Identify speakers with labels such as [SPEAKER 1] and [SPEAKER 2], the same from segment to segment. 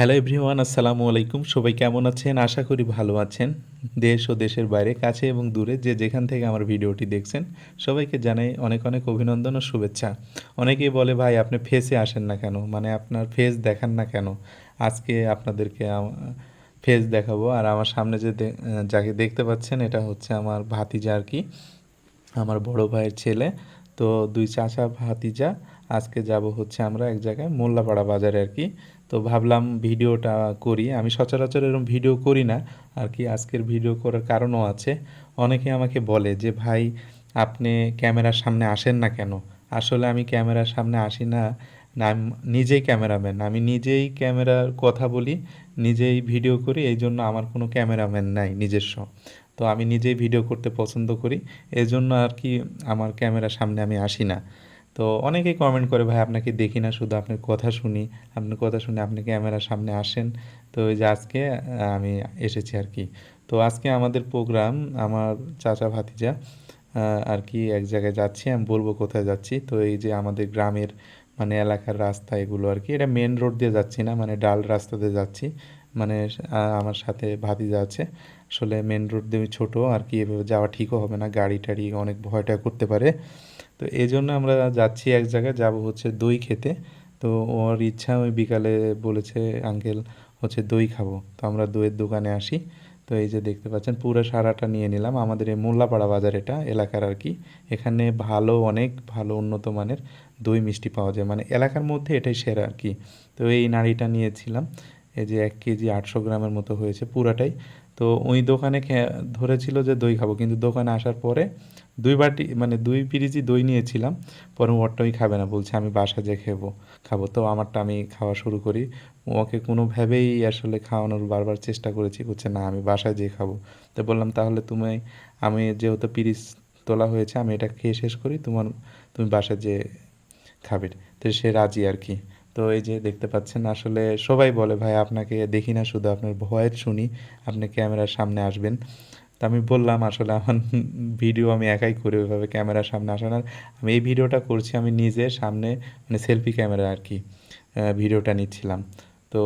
[SPEAKER 1] Hello everyone আসসালামু আলাইকুম সবাই কেমন আছেন? আশা করি ভালো আছেন। দেশ ও দেশের বাইরে, কাছে এবং দূরে যে যেখান থেকে আমার ভিডিওটি দেখছেন, সবাইকে জানাই অনেক অনেক অভিনন্দন ও শুভেচ্ছা। অনেকেই বলে, ভাই, আপনি ফেসে আসেন না কেন? মানে আপনার ফেস দেখান না কেন? আজকে আপনাদেরকে ফেস দেখাবো। আর আমার সামনে যে যাকে দেখতে পাচ্ছেন, এটা হচ্ছে আমার ভাতিজা আর কি। আমার বড় ভাইয়ের ছেলে। তো দুই চাচা ভাতিজা আজকে যাব হচ্ছে আমরা এক জায়গায় মোল্লাপাড়া বাজারে আর কি। তো ভাবলাম ভিডিওটা করি। আমি সচরাচর এরকম ভিডিও করি না, আর কি আজকের ভিডিও করার কারণও আছে। অনেকে আমাকে বলে যে, ভাই, আপনি ক্যামেরার সামনে আসেন না কেন? আসলে আমি ক্যামেরার সামনে আসি না। না, আমি নিজেই ক্যামেরাম্যান। আমি নিজেই ক্যামেরার কথা বলি, নিজেই ভিডিও করি, এই জন্য আমার কোনো ক্যামেরাম্যান নাই নিজস্ব। তো আমি নিজেই ভিডিও করতে পছন্দ করি। এই জন্য আর কি আমার ক্যামেরার সামনে আমি আসি না। তো অনেকেই কমেন্ট করে, ভাই, আপনাকে দেখি না, শুধু আপনার কথা শুনি। আপনার কথা শুনে আপনি ক্যামেরার সামনে আসেন। তো ওই যে আজকে আমি এসেছি আর কি। তো আজকে আমাদের প্রোগ্রাম আমার চাচা ভাতিজা আর কি এক জায়গায় যাচ্ছি, আমি বলব কোথায় যাচ্ছি। তো এই যে আমাদের গ্রামের মানে এলাকার রাস্তা এগুলো আর কি। এটা মেন রোড দিয়ে যাচ্ছি না মানে ডাল রাস্তা দিয়ে যাচ্ছি। মানে আমার সাথে ভাতিজা আছে। আসলে মেন রোড দিয়ে ছোট, আর কি এভাবে যাওয়া ঠিকও হবে না। গাড়ি টাড়ি অনেক ভয়টা করতে পারে। তো এই জন্য আমরা যাচ্ছি এক জায়গায়, যাব হচ্ছে দই খেতে। তো ওর ইচ্ছা ওই বিকালে বলেছে, আঙ্কেল, হচ্ছে দই খাব। তো আমরা দইয়ের দোকানে আসি। তো এই যে দেখতে পাচ্ছেন, পুরো সারাটা নিয়ে নিলাম। আমাদের এই মোল্লাপাড়া বাজার এটা, এলাকার আর কি। এখানে ভালো, অনেক ভালো, উন্নত মানের দই মিষ্টি পাওয়া যায়। মানে এলাকার মধ্যে এটাই সেরা আর কি। তো এই নাড়িটা নিয়েছিলাম। এই যে এক কেজি আটশো গ্রামের মতো হয়েছে পুরাটাই। তো ওই দোকানে ধরেছিল যে দই খাব, কিন্তু দোকানে আসার পরে দুই বাটি মানে দুই পিরিচি দই নিয়েছিলাম, পরে ওরটা ওই খাবে না, বলছে আমি বাসা যেয়ে খাব খাব। তো আমারটা আমি খাওয়া শুরু করি। ওকে কোনোভাবেই আসলে খাওয়ানোর বারবার চেষ্টা করেছি, বলছে না, আমি বাসায় যেয়ে খাব। তো বললাম, তাহলে তুমি, আমি যেহেতু পিরিচ তোলা হয়েছে, আমি এটা খেয়ে শেষ করি, তোমার, তুমি বাসায় যেয়ে খাবে। তো সে রাজি আর কি। তো এই যে দেখতে পাচ্ছেন, আসলে সবাই বলে, ভাই, আপনাকে দেখি না, শুধু আপনার ভয়েস শুনি, আপনি ক্যামেরার সামনে আসবেন। তা আমি বললাম, আসলে আমার ভিডিও আমি একাই করি, ওইভাবে ক্যামেরার সামনে আসে না। আমি এই ভিডিওটা করছি, আমি নিজে সামনে মানে সেলফি ক্যামেরা আর কি ভিডিওটা নিচ্ছিলাম। তো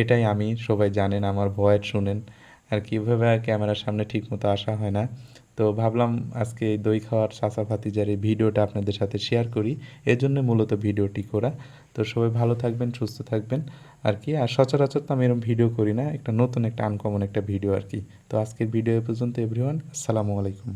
[SPEAKER 1] এটাই আমি, সবাই জানেন, আমার ভয়েস শুনেন, আর কীভাবে ক্যামেরার সামনে ঠিকমতো আসা হয় না। তো ভাবলাম আজকে দই খাওয়ার চাচা ভাতিজার এই ভিডিওটা আপনাদের সাথে শেয়ার করি। এর জন্য মূলত ভিডিওটি করা। তো সবাই ভালো থাকবেন, সুস্থ থাকবেন, আর কি। আর সচরাচর তো আমি এরকম ভিডিও করি না, একটা নতুন একটা আনকমন একটা ভিডিও আর কি। তো আজকের ভিডিও এ পর্যন্ত এভরিওয়ান আসসালামু আলাইকুম।